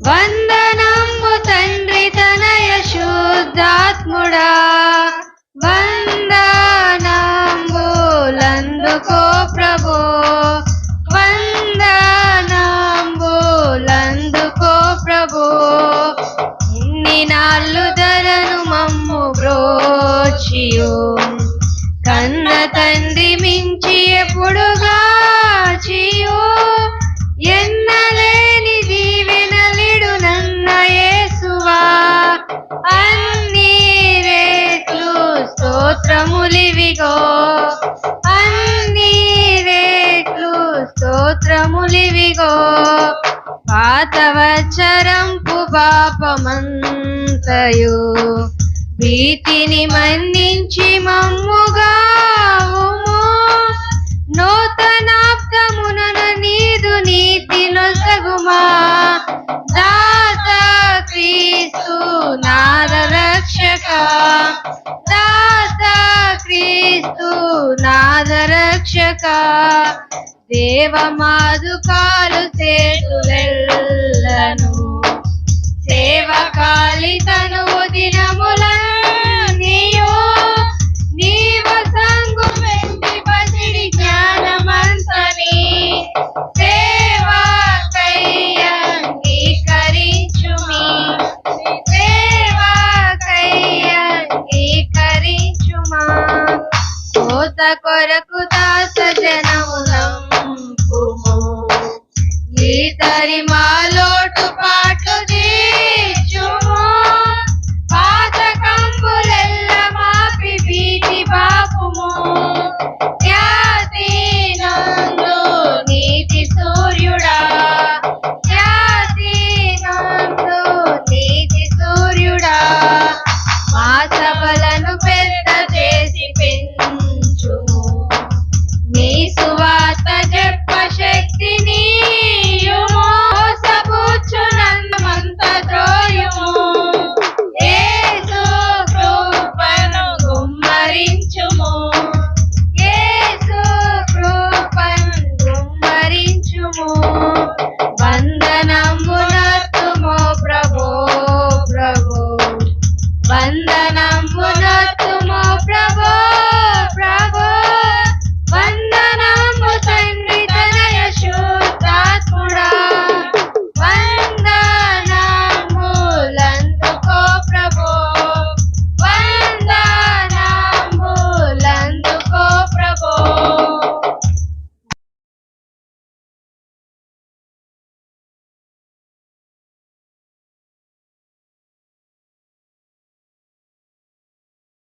వందనము తండ్రి తనయ శుద్ధాత్ముడా. వందనంబులందుకో ప్రభో. వందనంబులందుకో ప్రభో. ఇన్ని నాళ్ళు ధరను మమ్ము బ్రోచియు. కన్న తండ్రి మించి ఎప్పుడుగా చియో ఎన్న స్తోత్రములివిగో అన్ని రేట్లు స్తోత్రములివిగో. పాతవచ్చరంపు పాపమంతయు భీతిని మన్నించి మమ్ముగావుము నూతనాబ్దమునన నీదు నీతి నొసగుమా. దాత క్రీస్తు నాద రక్షక క్రీస్తు నాద రక్షక దేవమాదుకాలు సేతులెల్లను యుత కొరకు దాస జనములం గీతరి మా